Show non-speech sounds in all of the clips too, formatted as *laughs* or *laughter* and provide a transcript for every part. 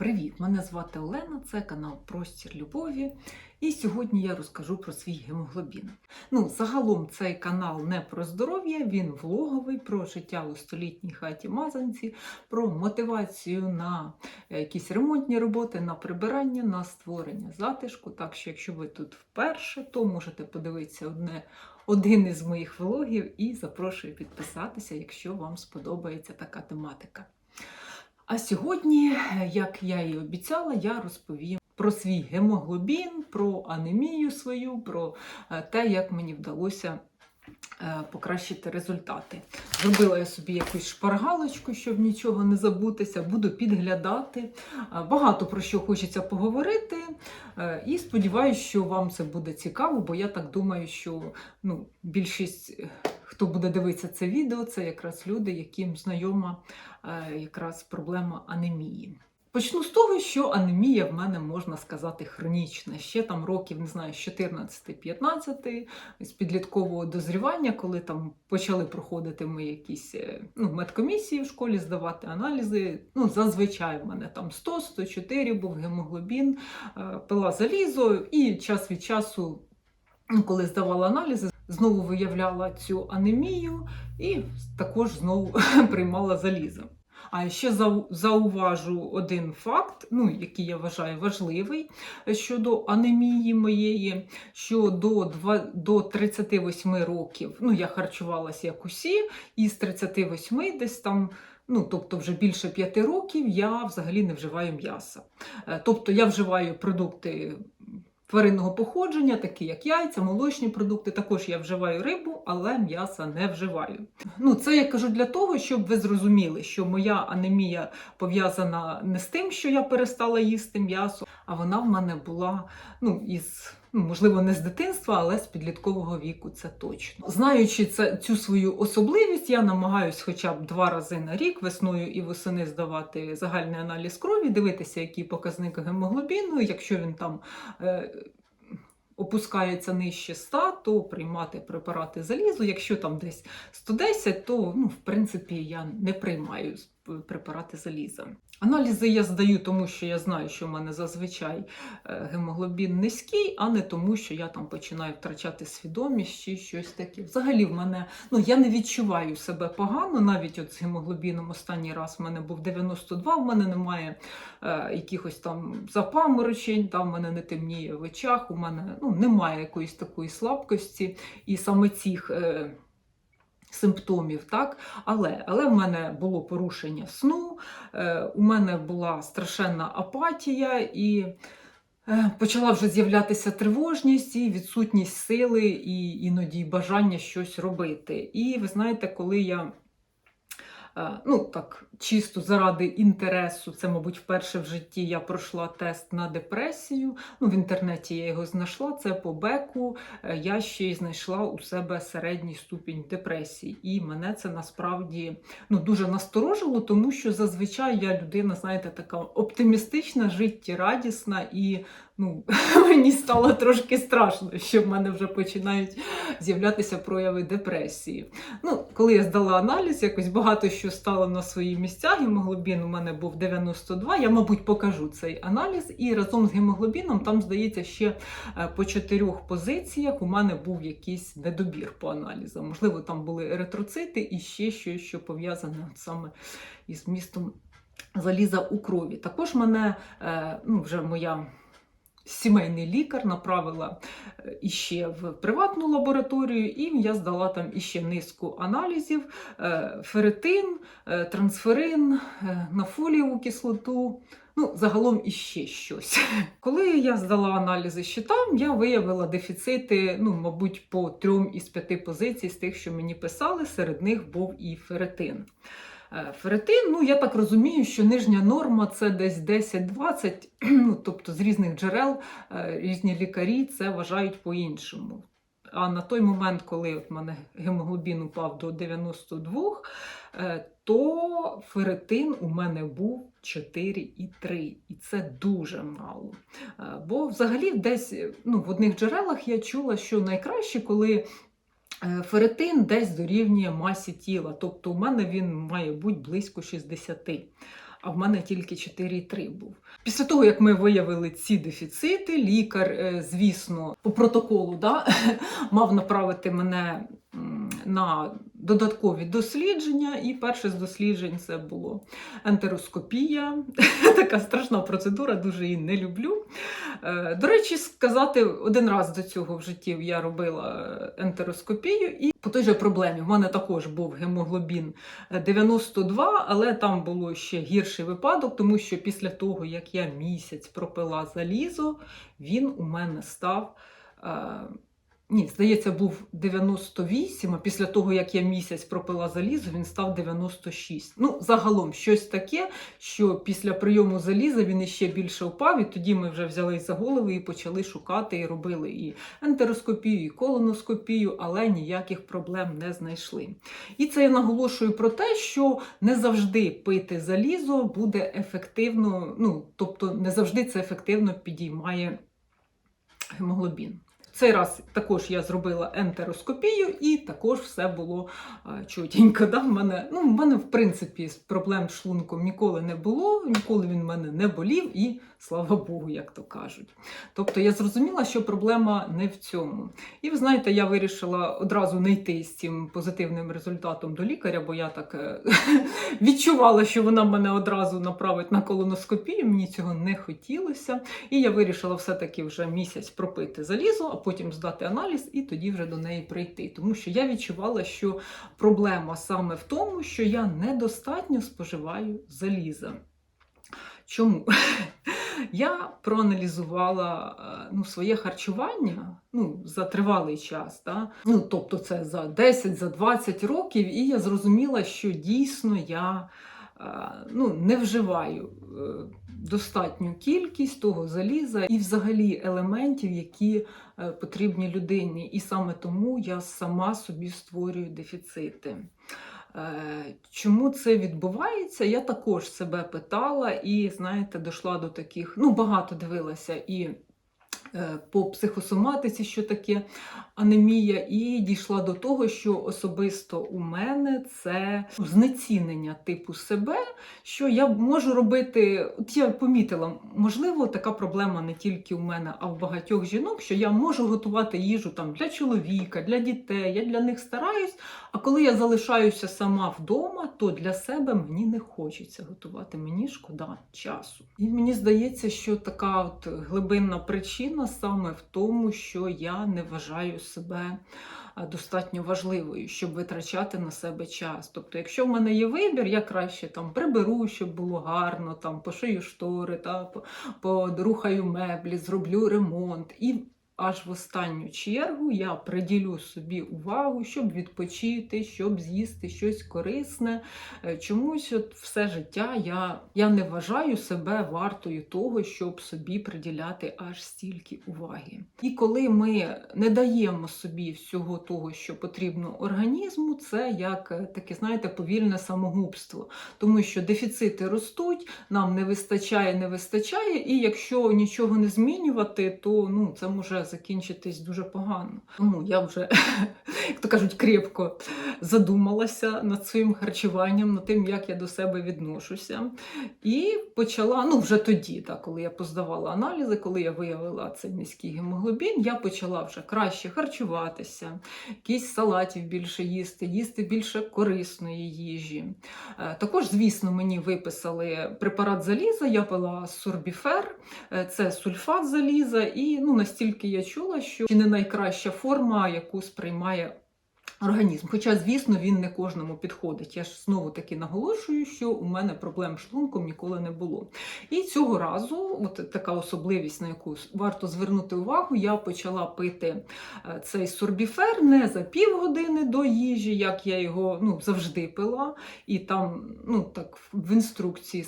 Привіт! Мене звати Олена, це канал Простір Любові. І сьогодні я розкажу про свій гемоглобін. Ну, загалом цей канал не про здоров'я, він влоговий про життя у столітній хаті Мазанці, про мотивацію на е, якісь ремонтні роботи, на прибирання, на створення затишку. Так що, якщо ви тут вперше, то можете подивитися одне. Один із моїх влогів і запрошую підписатися, якщо вам сподобається така тематика. А сьогодні, як я і обіцяла, я розповім про свій гемоглобін, про анемію свою, про е, те, як мені вдалося е, покращити результати. Зробила я собі якусь шпаргалочку, щоб нічого не забутися, буду підглядати. Е, Багато про що хочеться поговорити. Е, І сподіваюся, що вам це буде цікаво, бо я так думаю, що ну, більшість, е, хто буде дивитися це відео, це якраз люди, яким знайома е, якраз проблема анемії. Почну з того, що анемія в мене можна сказати хронічна. Ще там років, не знаю, з 14-15, з підліткового дозрівання, коли там почали проходити ми якісь е, ну, медкомісії в школі, здавати аналізи. Ну, зазвичай в мене там 100-104 був гемоглобін, е, пила залізо, і час від часу, ну, коли здавала аналізи, знову виявляла цю анемію і також знову *laughs* приймала залізо. А ще зауважу один факт, ну, який я вважаю важливий щодо анемії моєї, що до, два, до 38 років ну, я харчувалася як усі, і з 38 десь там. Ну, тобто, вже більше п'яти років я взагалі не вживаю м'яса. Е, Тобто я вживаю продукти тваринного походження, такі як яйця, молочні продукти. Також я вживаю рибу, але м'яса не вживаю. Ну, це я кажу для того, щоб ви зрозуміли, що моя анемія пов'язана не з тим, що я перестала їсти м'ясо, а вона в мене була ну, із. Ну, можливо, не з дитинства, але з підліткового віку це точно. Знаючи це, цю свою особливість, я намагаюсь хоча б два рази на рік весною і восени здавати загальний аналіз крові, дивитися, який показник гемоглобіну. Якщо він там е, опускається нижче 100, то приймати препарати залізу. Якщо там десь 110, то ну, в принципі я не приймаю препарати заліза. Аналізи я здаю, тому що я знаю, що в мене зазвичай е, гемоглобін низький, а не тому, що я там починаю втрачати свідомість чи щось таке. Взагалі, в мене ну я не відчуваю себе погано, навіть от з гемоглобіном останній раз в мене був 92, в мене немає е, якихось там запаморочень, там в мене не темніє в очах, у мене ну, немає якоїсь такої слабкості, і саме цих. Е, Симптомів, так? Але але в мене було порушення сну, е, у мене була страшенна апатія, і е, почала вже з'являтися тривожність і відсутність сили, і іноді бажання щось робити. І ви знаєте, коли я ну так, чисто заради інтересу, це, мабуть, вперше в житті я пройшла тест на депресію. Ну, В інтернеті я його знайшла, це по беку. Е, Я ще й знайшла у себе середній ступінь депресії. І мене це насправді ну, дуже насторожило, тому що зазвичай я людина, знаєте, така оптимістична, життєрадісна, і ну, *laughs* мені стало трошки страшно, що в мене вже починають з'являтися прояви депресії. Ну, Коли я здала аналіз, якось багато що стало на свої місця. Гемоглобін у мене був 92. Я, мабуть, покажу цей аналіз. І разом з гемоглобіном, там, здається, ще е, по чотирьох позиціях у мене був якийсь недобір по аналізам. Можливо, там були еритроцити і ще щось, що пов'язане саме із містом заліза у крові. Також мене е, ну, вже моя. Сімейний лікар направила е, іще в приватну лабораторію, і я здала там іще низку аналізів: е, ферритин, е, трансферин, нафолієву кислоту. Ну, загалом іще щось. *laughs* Коли я здала аналізи ще там, я виявила дефіцити, ну, мабуть, по трьом із п'яти позицій з тих, що мені писали, серед них був і ферритин. Е, Ферритин, ну я так розумію, що нижня норма це десь 10-20, *clears throat* ну, тобто з різних джерел е, різні лікарі це вважають по-іншому. А на той момент, коли в мене гемоглобін упав до 92, е, то ферритин у мене був 4,3. І це дуже мало. Бо взагалі десь ну, в одних джерелах я чула, що найкраще, коли Е, Ферритин десь дорівнює масі тіла, тобто у мене він має бути близько 60. а в мене тільки 4,3 був. Після того, як ми виявили ці дефіцити, лікар, е, звісно, по протоколу да, *laughs* мав направити мене на додаткові дослідження, і перше з досліджень це було ентероскопія. *laughs* Така страшна процедура, дуже її не люблю. Е, До речі, сказати, один раз до цього в житті я робила е, ентероскопію, і по той же проблемі в мене також був гемоглобін е, 92, але там було ще гірший випадок, тому що після того, як я місяць пропила залізо, він у мене став. Ні, здається, був 98, а після того, як я місяць пропила залізо, він став 96. Ну, загалом щось таке, що після прийому заліза він іще більше впав, і тоді ми вже взялись за голови і почали шукати, і робили і ентероскопію, і колоноскопію, але ніяких проблем не знайшли. І це я наголошую про те, що не завжди пити залізо буде ефективно, ну, тобто не завжди це ефективно підіймає гемоглобін. Цей раз також я зробила ентероскопію, і також все було чутенько. чотенько. Да? В мене, ну, в мене, в принципі, з проблем з шлунком ніколи не було, ніколи він в мене не болів, і слава Богу, як то кажуть. Тобто я зрозуміла, що проблема не в цьому. І ви знаєте, я вирішила одразу не йти з цим позитивним результатом до лікаря, бо я так е, *laughs* відчувала, що вона мене одразу направить на колоноскопію. Мені цього не хотілося. І я вирішила все-таки вже місяць пропити залізо, а потім здати аналіз і тоді вже до неї прийти. Тому що я відчувала, що проблема саме в тому, що я недостатньо споживаю заліза. Чому? *laughs* Я проаналізувала е, ну, своє харчування ну, за тривалий час. Да? Ну, тобто це за 10, за 20 років, і я зрозуміла, що дійсно я е, ну, не вживаю е, достатню кількість того заліза і взагалі елементів, які потрібні людині. І саме тому я сама собі створюю дефіцити. Е, Чому це відбувається? Я також себе питала і, знаєте, дійшла до таких, ну, багато дивилася і е, по психосоматиці, що таке анемія, і дійшла до того, що особисто у мене це знецінення типу себе, що я можу робити. От я помітила, можливо, така проблема не тільки у мене, а в багатьох жінок, що я можу готувати їжу там для чоловіка, для дітей, я для них стараюсь. А коли я залишаюся сама вдома, то для себе мені не хочеться готувати. Мені шкода часу. І мені здається, що така от глибинна причина саме в тому, що я не вважаю себе достатньо важливою, щоб витрачати на себе час. Тобто, якщо в мене є вибір, я краще там приберу, щоб було гарно, там пошию штори, та по- порухаю меблі, зроблю ремонт. І аж в останню чергу я приділю собі увагу, щоб відпочити, щоб з'їсти щось корисне. Е, Чомусь от все життя я, я не вважаю себе вартою того, щоб собі приділяти аж стільки уваги. І коли ми не даємо собі всього того, що потрібно організму, це як е, таке, знаєте, повільне самогубство, тому що дефіцити ростуть, нам не вистачає, не вистачає, і якщо нічого не змінювати, то ну, це може закінчитись дуже погано. Тому я вже, *laughs* як то кажуть, крепко задумалася над своїм харчуванням, над тим, як я до себе відношуся. І почала, ну вже тоді, так, коли я поздавала аналізи, коли я виявила цей низький гемоглобін, я почала вже краще харчуватися, якісь салатів більше їсти, їсти більше корисної їжі. Е, Також, звісно, мені виписали препарат заліза, я пила сорбіфер, е, це сульфат заліза, і ну, настільки я чула, що чи не найкраща форма, яку сприймає організм. Хоча, звісно, він не кожному підходить. Я ж знову таки наголошую, що у мене проблем з шлунком ніколи не було. І цього разу, от така особливість, на яку варто звернути увагу, я почала пити е, цей сорбіфер не за півгодини до їжі, як я його ну, завжди пила. І там ну, так в інструкції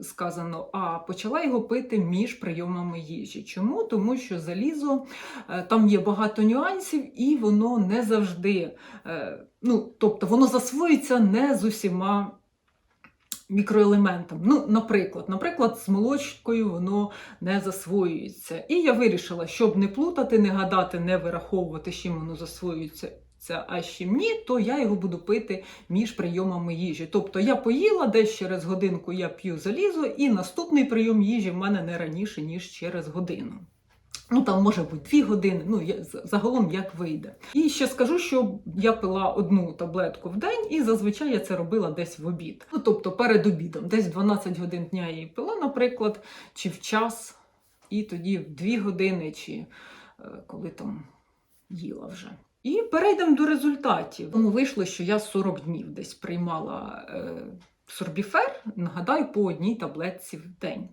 сказано, а почала його пити між прийомами їжі. Чому? Тому що залізо е, там є багато нюансів, і воно не завжди. Е, Ну, тобто воно засвоюється не з усіма мікроелементами. Ну, наприклад, наприклад, з молочкою воно не засвоюється. І я вирішила, щоб не плутати, не гадати, не вираховувати, з чим воно засвоюється. а чим ні, то я його буду пити між прийомами їжі. Тобто я поїла, десь через годинку я п'ю залізо, і наступний прийом їжі в мене не раніше, ніж через годину. Ну, там може бути дві години, ну я- загалом як вийде. І ще скажу, що я пила одну таблетку в день, і зазвичай я це робила десь в обід. Ну, тобто перед обідом, десь 12 годин дня я її пила, наприклад, чи в час, і тоді в 2 години, чи е, коли там їла вже. І перейдемо до результатів. Тому вийшло, що я 40 днів десь приймала е, сорбіфер, нагадаю, по одній таблетці в день.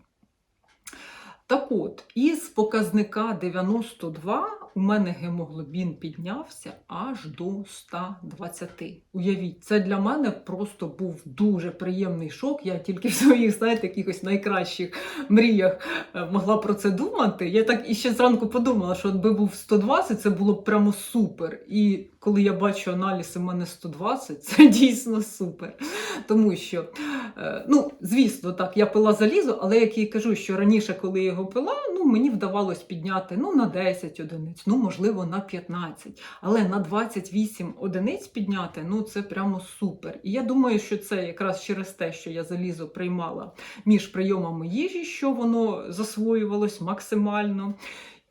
Так от, із показника 92 у мене гемоглобін піднявся аж до 120. Уявіть, це для мене просто був дуже приємний шок. Я тільки в своїх, знаєте, якихось найкращих мріях е, могла про це думати. Я так і ще зранку подумала, що якби був 120, це було б прямо супер. І коли я бачу аналіз, у мене 120, це *laughs* дійсно супер. Тому що, е, ну, звісно, так, я пила залізо, але як я кажу, що раніше, коли я його пила, ну, мені вдавалось підняти ну, на 10 одиниць, ну, можливо, на 15. Але на 28 одиниць підняти, ну, це прямо супер. І я думаю, що це якраз через те, що я залізо приймала між прийомами їжі, що воно засвоювалось максимально.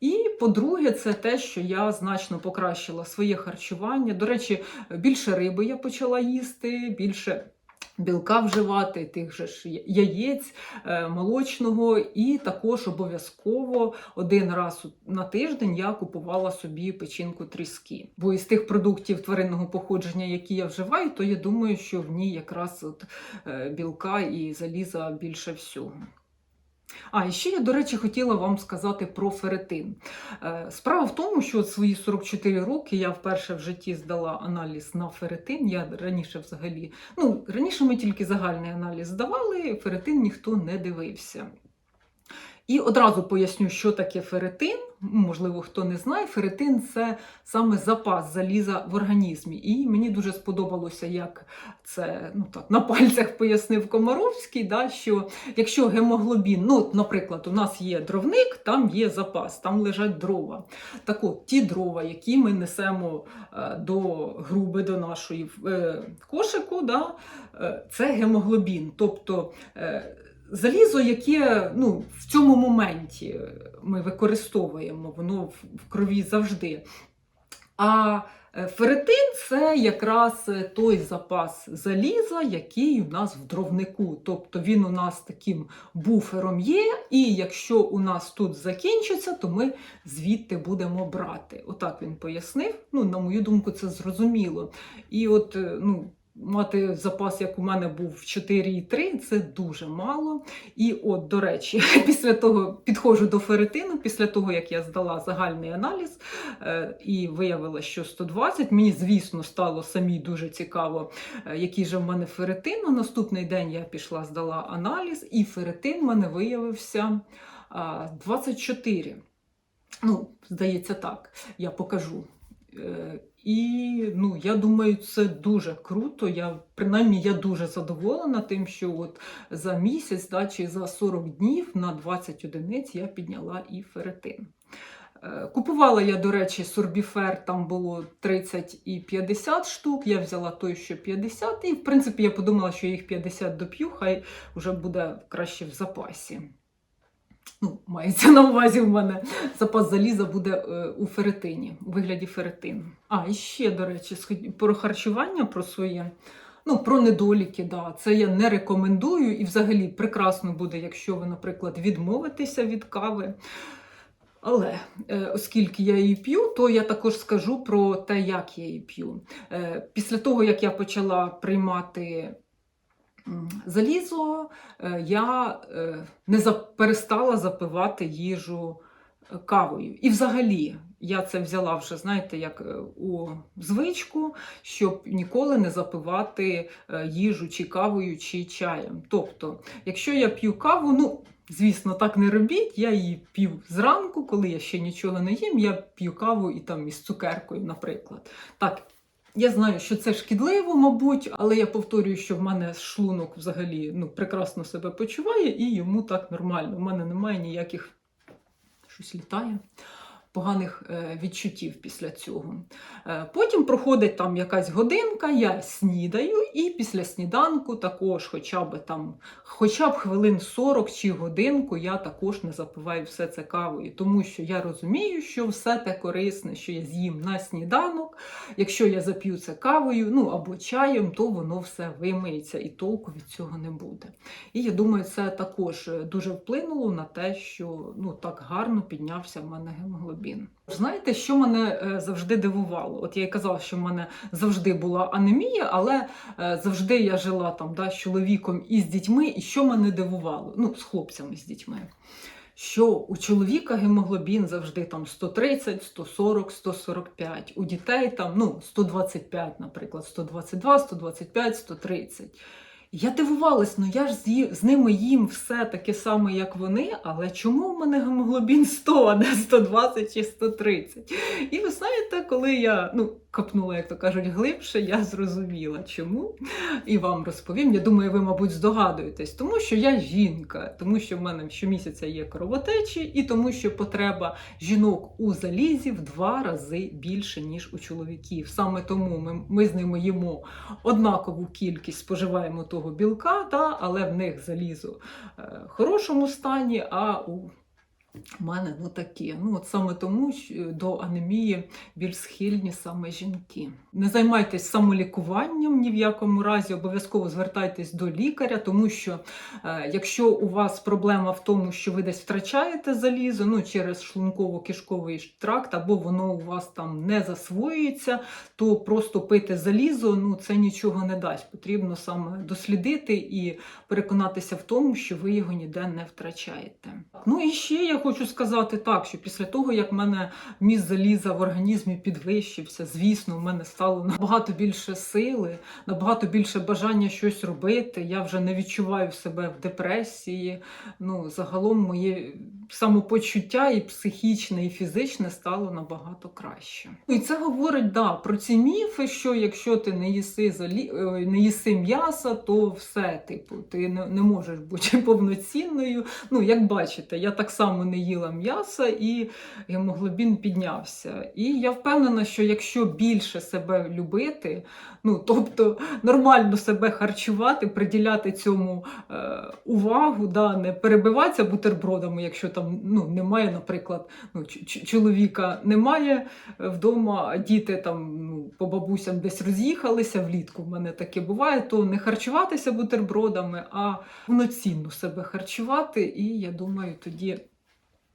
І по-друге, це те, що я значно покращила своє харчування. До речі, більше риби я почала їсти, більше білка вживати, тих же ж яєць, е, молочного, і також обов'язково один раз на тиждень я купувала собі печінку тріски. Бо із тих продуктів тваринного походження, які я вживаю, то я думаю, що в ній якраз от е, білка і заліза більше всього. А, ще я, до речі, хотіла вам сказати про ферритин. Е, Справа в тому, що свої 44 роки я вперше в житті здала аналіз на феретин. Я раніше взагалі, ну, раніше ми тільки загальний аналіз здавали, феретин ніхто не дивився. І одразу поясню, що таке ферритин. Можливо, хто не знає, ферритин це саме запас заліза в організмі. І мені дуже сподобалося, як це ну так на пальцях пояснив Комаровський, да, що якщо гемоглобін, ну, наприклад, у нас є дровник, там є запас, там лежать дрова. Так от, ті дрова, які ми несемо е, до груби, до нашої е, кошику, да, е, це гемоглобін. Тобто залізо, яке ну, в цьому моменті ми використовуємо, воно в, крові завжди. А е, ферритин це якраз е, той запас заліза, який у нас в дровнику. Тобто він у нас таким буфером є, і якщо у нас тут закінчиться, то ми звідти будемо брати. Отак він пояснив. Ну, на мою думку, це зрозуміло. І от, е, ну. Мати запас, як у мене був 4,3, це дуже мало. І от, до речі, *laughs* після того підходжу до ферритину, після того, як я здала загальний аналіз е, і виявила, що 120, мені, звісно, стало самі дуже цікаво, е, який же в мене ферритин. На наступний день я пішла, здала аналіз, і ферритин в мене виявився а, 24. Ну, здається, так, я покажу. І ну, я думаю, це дуже круто. Я, принаймні, я дуже задоволена тим, що от за місяць да, чи за 40 днів на 20 одиниць я підняла і ферритин. Е, Купувала я, до речі, сорбіфер, там було 30 і 50 штук. Я взяла той, що 50, і в принципі я подумала, що я їх 50 доп'ю, хай вже буде краще в запасі. Ну, мається на увазі в мене запас заліза буде е, у ферритині, у вигляді ферритину. А, і ще, до речі, про харчування про своє. Ну, про недоліки, да, це я не рекомендую. І взагалі прекрасно буде, якщо ви, наприклад, відмовитеся від кави. Але е, оскільки я її п'ю, то я також скажу про те, як я її п'ю. Е, після того, як я почала приймати залізо, е, я е, не перестала запивати їжу е, кавою. І взагалі я це взяла вже, знаєте, як у звичку, щоб ніколи не запивати їжу чи кавою, чи чаєм. Тобто, якщо я п'ю каву, ну. Звісно, так не робіть. Я її п'ю зранку, коли я ще нічого не їм, я п'ю каву і там із цукеркою, наприклад. Так, я знаю, що це шкідливо, мабуть, але я повторюю, що в мене шлунок взагалі ну, прекрасно себе почуває і йому так нормально. У мене немає ніяких щось літає. Поганих е, відчуттів після цього. Е, Потім проходить там якась годинка, я снідаю, і після сніданку також, хоча б там, хоча б хвилин 40 чи годинку, я також не запиваю все це кавою, тому що я розумію, що все те корисне, що я з'їм на сніданок, якщо я зап'ю це кавою, ну або чаєм, то воно все вимиється і толку від цього не буде. І я думаю, це також е, дуже вплинуло на те, що ну так гарно піднявся в мене гемоглобін. Знаєте, що мене е, завжди дивувало? От я і казала, що в мене завжди була анемія, але е, завжди я жила там да, з чоловіком і з дітьми. І що мене дивувало? Ну, з хлопцями з дітьми. Що у чоловіка гемоглобін завжди там 130, 140, 145, у дітей там ну, 125, наприклад, 122, 125, 130. Я дивувалась, ну я ж з, з ними їм все таке саме, як вони, але чому в мене гемоглобін 100, а не 120 чи 130? І ви знаєте, коли я ну, копнула, як то кажуть, глибше, я зрозуміла, чому. І вам розповім. Я думаю, ви, мабуть, здогадуєтесь, тому що я жінка, тому що в мене щомісяця є кровотечі, і тому що потреба жінок у залізі в два рази більше, ніж у чоловіків. Саме тому ми, ми з ними їмо однакову кількість, споживаємо того білка, та, але в них залізо е, в хорошому стані, а у в мене ну таке. Ну от саме тому що до анемії більш схильні саме жінки. Не займайтесь самолікуванням ні в якому разі, обов'язково звертайтесь до лікаря, тому що е, якщо у вас проблема в тому, що ви десь втрачаєте залізо, ну через шлунково-кишковий тракт, або воно у вас там не засвоюється, то просто пити залізо ну це нічого не дасть. Потрібно саме дослідити і переконатися в тому, що ви його ніде не втрачаєте. Ну і ще я хочу сказати так, що після того, як в мене міст заліза в організмі підвищився, звісно, в мене стало набагато більше сили, набагато більше бажання щось робити. Я вже не відчуваю себе в депресії. Ну, загалом моє самопочуття і психічне, і фізичне стало набагато краще. І це говорить да, про ці міфи, що якщо ти не їси залі... е, не їси м'яса, то все, типу, ти не можеш бути повноцінною. Ну, як бачите, я так само не їла м'яса і гемоглобін піднявся. І я впевнена, що якщо більше себе любити, ну тобто нормально себе харчувати, приділяти цьому е, увагу, да, не перебиватися бутербродами, якщо там ну, немає, наприклад, ну, чоловіка немає вдома, а діти там ну, по бабусям десь роз'їхалися влітку. В мене таке буває, то не харчуватися бутербродами, а повноцінно себе харчувати, і я думаю, тоді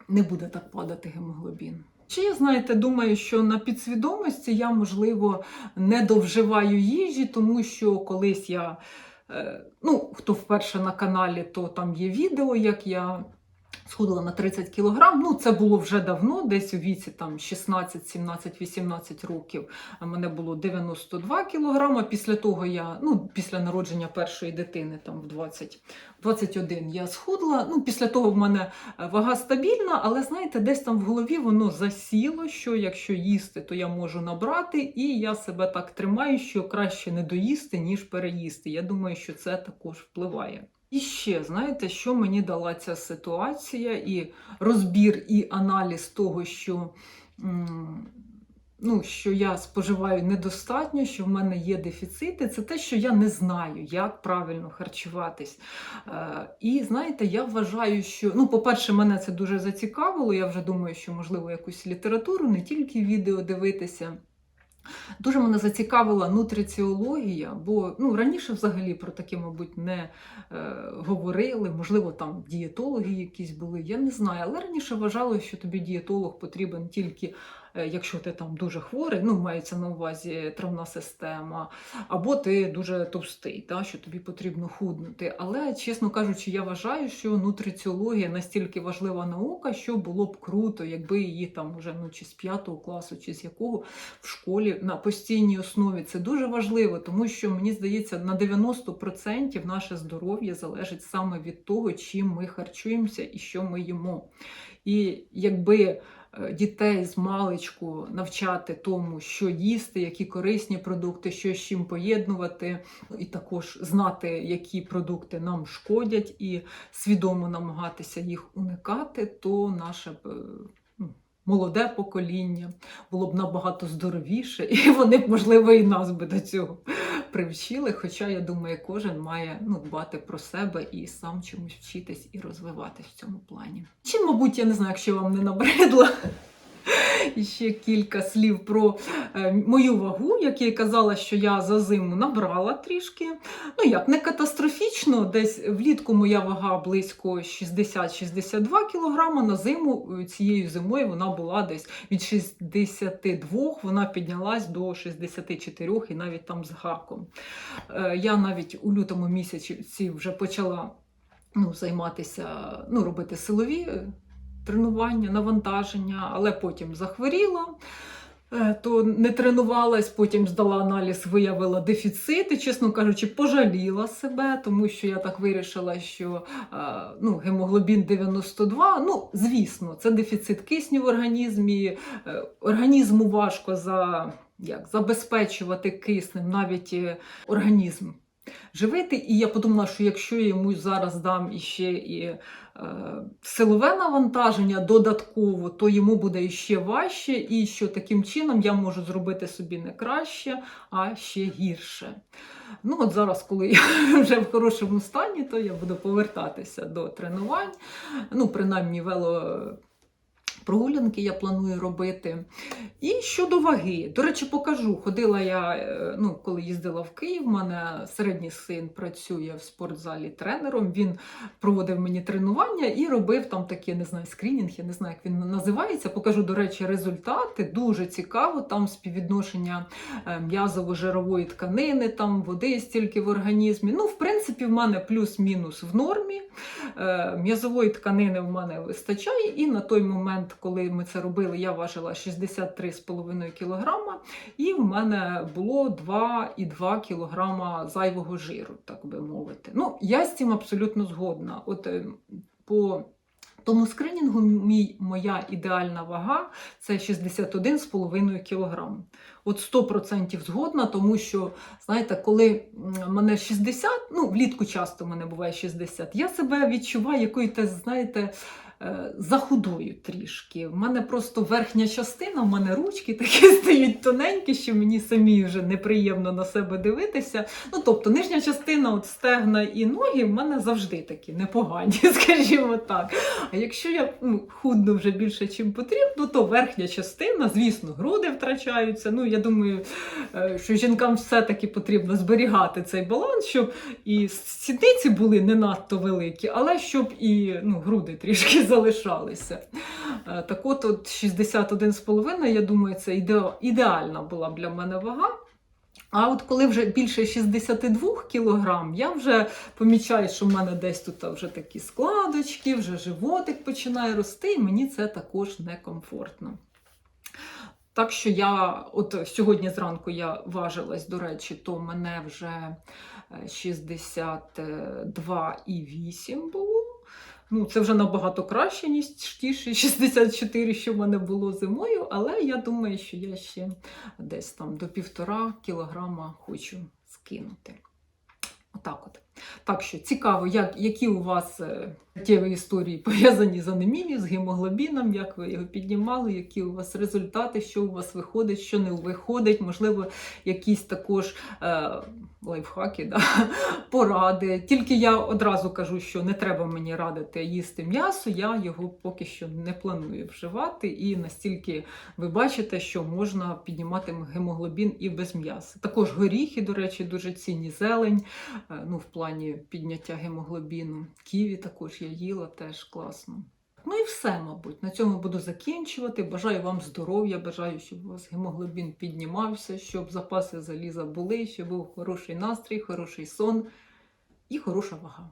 не буде так падати гемоглобін. Ще я, знаєте, думаю, що на підсвідомості я, можливо, не довживаю їжі, тому що колись я, е, ну, хто вперше на каналі, то там є відео, як я схудла на 30 кілограм. Ну, це було вже давно, десь у віці там 16, 17, 18 років. Мене було 92 кілограма. Після того я, ну, після народження першої дитини, там в 20, 21 я схудла. Ну, після того в мене е, вага стабільна, але знаєте, десь там в голові воно засіло, що якщо їсти, то я можу набрати, і я себе так тримаю, що краще не доїсти, ніж переїсти. Я думаю, що це також впливає. І ще, знаєте, що мені дала ця ситуація, і розбір, і аналіз того, що, ну, що я споживаю недостатньо, що в мене є дефіцити, це те, що я не знаю, як правильно харчуватись. Е, І знаєте, я вважаю, що, ну, по-перше, мене це дуже зацікавило. Я вже думаю, що можливо якусь літературу, не тільки відео дивитися. Дуже мене зацікавила нутриціологія, бо ну, раніше взагалі про таке, мабуть, не е, говорили. Можливо, там дієтологи якісь були, я не знаю. Але раніше вважали, що тобі дієтолог потрібен тільки якщо ти там дуже хворий, ну мається на увазі травна система, або ти дуже товстий, та, що тобі потрібно худнути. Але, чесно кажучи, я вважаю, що нутриціологія настільки важлива наука, що було б круто, якби її там уже ну, чи з п'ятого класу, чи з якого в школі на постійній основі. Це дуже важливо, тому що мені здається, на 90% наше здоров'я залежить саме від того, чим ми харчуємося і що ми їмо. І якби е, дітей з маличку навчати тому, що їсти, які корисні продукти, що з чим поєднувати, і також знати, які продукти нам шкодять, і свідомо намагатися їх уникати, то е, ну, молоде покоління, було б набагато здоровіше, *laughs* і вони б, можливо, і нас би до цього привчили. Хоча, я думаю, кожен має ну, дбати про себе і сам чомусь вчитись і розвиватись в цьому плані. Чи, мабуть, я не знаю, якщо вам не набридло. Ще кілька слів про е, мою вагу, як я казала, що я за зиму набрала трішки. Ну як, не катастрофічно, десь влітку моя вага близько 60-62 кг, на зиму е, цією зимою вона була десь від 62, вона піднялась до 64 і навіть там з гаком. Е, Я навіть у лютому місяці вже почала ну, займатися, ну, робити силові тренування, навантаження, але потім захворіла. е, То не тренувалась, потім здала аналіз, виявила дефіцити, чесно кажучи, пожаліла себе, тому що я так вирішила, що е, ну, гемоглобін 92. Ну, звісно, це дефіцит кисню в організмі. е, Організму важко за, як, забезпечувати киснем навіть організм живити. І я подумала, що якщо я йому зараз дам іще і е, силове навантаження додатково, то йому буде іще важче, і що таким чином я можу зробити собі не краще, а ще гірше. Ну, от зараз, коли я *laughs* вже в хорошому стані, то я буду повертатися до тренувань. Ну, принаймні, вело. Прогулянки я планую робити. І щодо ваги, до речі, покажу. Ходила я, е, ну, коли їздила в Київ, в мене середній син працює в спортзалі тренером. Він проводив мені тренування і робив там такі, не знаю, скрінінг, я не знаю, як він називається. Покажу, до речі, результати. Дуже цікаво. Там співвідношення е, м'язово-жирової тканини, там води стільки в організмі. Ну, в принципі, в мене плюс-мінус в нормі. Е, М'язової тканини в мене вистачає, і на той момент, коли ми це робили, я важила 63,5 кг, і в мене було 2,2 кг зайвого жиру, так би мовити. Ну, я з цим абсолютно згодна. От е, по тому скринінгу мій, моя ідеальна вага це 61,5 кг. От 100% згодна, тому що, знаєте, коли мене 60, ну, влітку часто мене буває 60, я себе відчуваю якою-то, знаєте, е, за худою трішки. В мене просто верхня частина, в мене ручки такі *laughs* стають тоненькі, що мені самі вже неприємно на себе дивитися. Ну, тобто, нижня частина, от стегна і ноги, в мене завжди такі непогані, *laughs* скажімо так. А якщо я ну, худну вже більше, чим потрібно, то верхня частина, звісно, груди втрачаються. Ну, я думаю, е, що жінкам все-таки потрібно зберігати цей баланс, щоб і сідниці були не надто великі, але щоб і ну, груди трішки *laughs* залишалися. Е, Так от, от 61,5, я думаю, це ідеальна була б для мене вага. А от коли вже більше 62 кілограм, я вже помічаю, що в мене десь тут вже такі складочки, вже животик починає рости, і мені це також некомфортно. Так що я, от сьогодні зранку я важилась, до речі, то мене вже е, 62,8 було. Ну, це вже набагато краще, ніж ті 64, що в мене було зимою, але я думаю, що я ще десь там до півтора кілограма хочу скинути. Отак от. Так що цікаво, як, які у вас е, життєві історії пов'язані з анемією, з гемоглобіном, як ви його піднімали, які у вас результати, що у вас виходить, що не виходить, можливо, якісь також е, лайфхаки, да, *laughs* поради. Тільки я одразу кажу, що не треба мені радити їсти м'ясо, я його поки що не планую вживати. І настільки ви бачите, що можна піднімати гемоглобін і без м'яса. Також горіхи, до речі, дуже цінні зелень, е, ну, в плані підняття гемоглобіну. Ківі також я їла, теж класно. Ну і все, мабуть. На цьому буду закінчувати. Бажаю вам здоров'я, бажаю, щоб у вас гемоглобін піднімався, щоб запаси заліза були, щоб був хороший настрій, хороший сон і хороша вага.